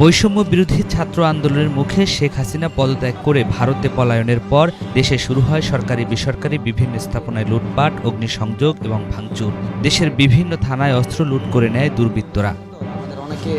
বৈষম্য বিরোধী ছাত্র আন্দোলনের মুখে শেখ হাসিনা পদত্যাগ করে ভারতে পলায়নের পর দেশে শুরু হয় সরকারি বেসরকারি বিভিন্ন স্থাপনায় লুটপাট, অগ্নিসংযোগ এবং ভাঙচুর। দেশের বিভিন্ন থানায় অস্ত্র লুট করে নেয় দুর্বৃত্তরা। অনেকে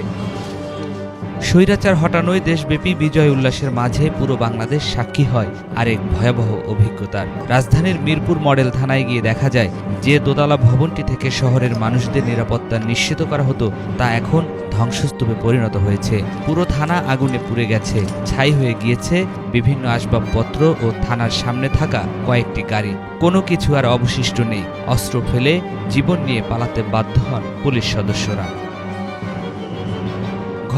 স্বৈরাচার হটানোয় দেশব্যাপী বিজয় উল্লাসের মাঝে পুরো বাংলাদেশ সাক্ষী হয় আরেক ভয়াবহ অভিজ্ঞতার। রাজধানীর মিরপুর মডেল থানায় গিয়ে দেখা যায়, যে দোতলা ভবনটি থেকে শহরের মানুষদের নিরাপত্তা নিশ্চিত করা হতো, তা এখন ধ্বংসস্তূপে পরিণত হয়েছে। পুরো থানা আগুনে পুড়ে গেছে, ছাই হয়ে গিয়েছে বিভিন্ন আসবাবপত্র ও থানার সামনে থাকা কয়েকটি গাড়ি। কোনো কিছু আর অবশিষ্ট নেই, অস্ত্র ফেলে জীবন নিয়ে পালাতে বাধ্য হন পুলিশ সদস্যরা।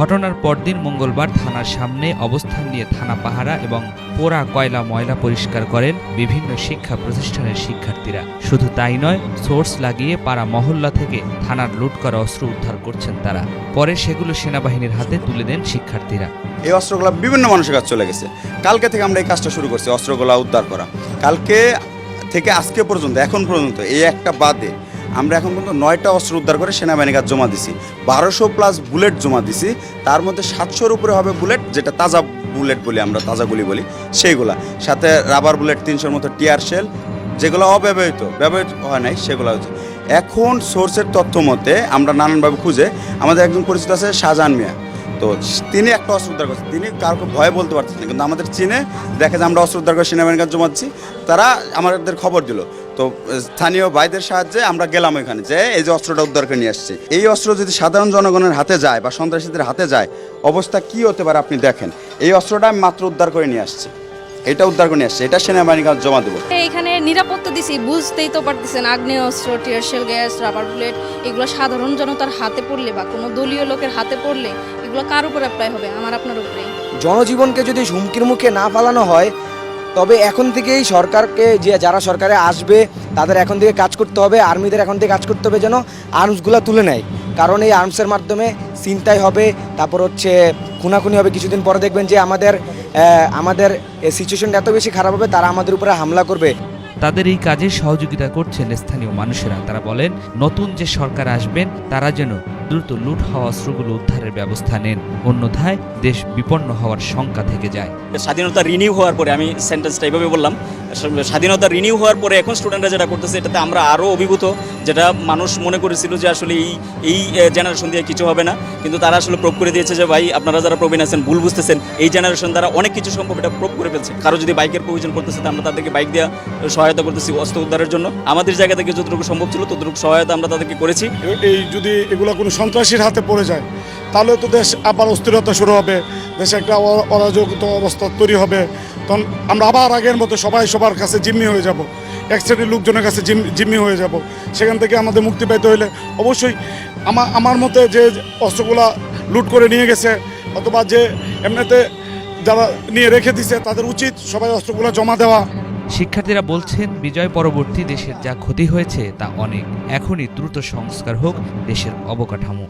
ঘটনার পরদিন মঙ্গলবার থানার সামনে অবস্থান নিয়ে থানা পাহারা এবং পোড়া কয়লা ময়লা পরিষ্কার করেন বিভিন্ন শিক্ষা প্রতিষ্ঠানের শিক্ষার্থীরা। শুধু তাই নয়, সোর্স লাগিয়ে পাড়া মহল্লা থেকে থানার লুট করা অস্ত্র উদ্ধার করছেন তারা। পরে সেগুলো সেনাবাহিনীর হাতে তুলে দেন শিক্ষার্থীরা। এই অস্ত্রগুলো বিভিন্ন মানুষের কাছে চলে গেছে। কালকে থেকে আমরা এই কাজটা শুরু করছি, অস্ত্রগুলো উদ্ধার করা। কালকে থেকে আজকে পর্যন্ত, এখন পর্যন্ত, এই একটা বাদে আমরা এখন পর্যন্ত নয়টা অস্ত্র উদ্ধার করে সেনাবাহিনীর কাছে জমা দিছি। বারোশো প্লাস বুলেট জমা দিছি। তার মধ্যে সাতশোর উপরে হবে বুলেট, যেটা তাজা বুলেট বলি আমরা, তাজা গুলি বলি, সেইগুলা। সাথে রাবার বুলেট, তিনশোর মতো টিয়ার শেল, যেগুলো অব্যবহৃত, ব্যবহৃত হয় নাই, সেগুলো হচ্ছে। এখন সোর্সের তথ্য মতে আমরা নানানভাবে খুঁজে, আমাদের একজন পরিচিত আছে শাহজাহান মিয়া। তো তিনি একটা অস্ত্র উদ্ধার করছেন তিনি কাউকে ভয়ে বলতে পারছেন কিন্তু আমাদের চীনে দেখে যে আমরা অস্ত্র উদ্ধার করে সেনাবাহিনীর কাছে জমা দিচ্ছি তারা আমাদের খবর দিল তো স্থানীয় ভাইদের সাহায্যে আমরা গেলাম ওইখানে যে এই যে অস্ত্রটা উদ্ধার করে নিয়ে আসছি। এই অস্ত্র যদি সাধারণ জনগণের হাতে যায় বা সন্ত্রাসীদের হাতে যায় অবস্থা কি হতে পারে আপনি দেখেন। এই অস্ত্রটা আমি মাত্র উদ্ধার করে নিয়ে আসছি। এটা উদ্ধার করে নিয়ে আসছে এটা সেনাবাহিনীর কাছে জমা দেবো। এখানে নিরাপত্তা দিছি বুঝতেই তো পারতেছেন আগ্নেয় অস্ত্র টিয়ারশেল গ্যাস রাবার বুলেট এগুলো সাধারণ জনতার হাতে পড়লে বা কোনো দলীয় লোকের হাতে পড়লে এগুলো কার উপর অ্যাপ্লাই হবে? আমার আপনার উপরে জনজীবনকে যদি হুমকির মুখে না ফালানো হয় তবে এখন থেকেই সরকারকে যে যারা সরকারে আসবে, তাদের এখন থেকে কাজ করতে হবে, আর্মিদের এখন থেকে কাজ করতে হবে যেন আর্মসগুলো তুলে নেয়। কারণ এই আর্মসের মাধ্যমে চিন্তাই হবে, তারপর হচ্ছে খুনাখুনি হবে। কিছুদিন পরে দেখবেন যে আমাদের আমাদের সিচুয়েশনটা এত বেশি খারাপ হবে, তারা আমাদের উপরে হামলা করবে। তাদের এই কাজে সহযোগিতা করছেন স্থানীয় মানুষেরা। তারা বলেন, নতুন যে সরকার আসবেন, তারা যেন দ্রুত লুট হওয়া অস্ত্রগুলো উদ্ধারের ব্যবস্থা নেন। অন্যথায় দেশ বিপন্ন হওয়ার শঙ্কা থেকে যায়। স্বাধীনতা রিনিউ হওয়ার পরে, আমি সেন্টেন্সটা এইভাবে বললাম, স্বাধীনতা রিনিউ হওয়ার পরে এখন স্টুডেন্টরা যেটা করতেছে, এটাতে আমরা আরও অভিভূত। যেটা মানুষ মনে করেছিল যে আসলে এই এই জেনারেশন দিয়ে কিছু হবে না, কিন্তু তারা আসলে প্রুভ করে দিয়েছে যে, ভাই, আপনারা যারা প্রবীণ আছেন, ভুল বুঝতেছেন। এই জেনারেশন দ্বারা অনেক কিছু সম্ভব এটা প্রুভ করে ফেলছে। কারও যদি বাইকের প্রয়োজন করতেছে আমরা তাদেরকে বাইক দেওয়া সহায়তা করতেছি অস্ত্র উদ্ধারের জন্য। আমাদের জায়গা থেকে যতটুকু সম্ভব ছিল ততটুকু সহায়তা আমরা তাদেরকে করেছি। এই যদি এগুলো কোনো সন্ত্রাসীর হাতে পড়ে যায়, তাহলে তো দেশ আবার অস্থিরতা শুরু হবে, দেশে একটা অ- অরাজকতা অবস্থা তৈরি হবে। তখন আমরা আবার আগের মতো সবাই সবার কাছে জিম্মি হয়ে যাব। এক শ্রেণির লোকজনের কাছে জিম- জিম্মি হয়ে যাব। সেখান থেকে আমাদের মুক্তি পেতে হলে অবশ্যই আমার আমার মতে যে অস্ত্রগুলা লুট করে নিয়ে গেছে, অথবা যে এমনিতে যারা নিয়ে রেখে দিছে, তাদের উচিত সবাই অস্ত্রগুলো জমা দেওয়া। শিক্ষার্থীরা বলছেন, বিজয় পরবর্তী দেশের যা ক্ষতি হয়েছে তা অনেক। এখনই দ্রুত সংস্কার হোক, দেশের অবকাঠামো।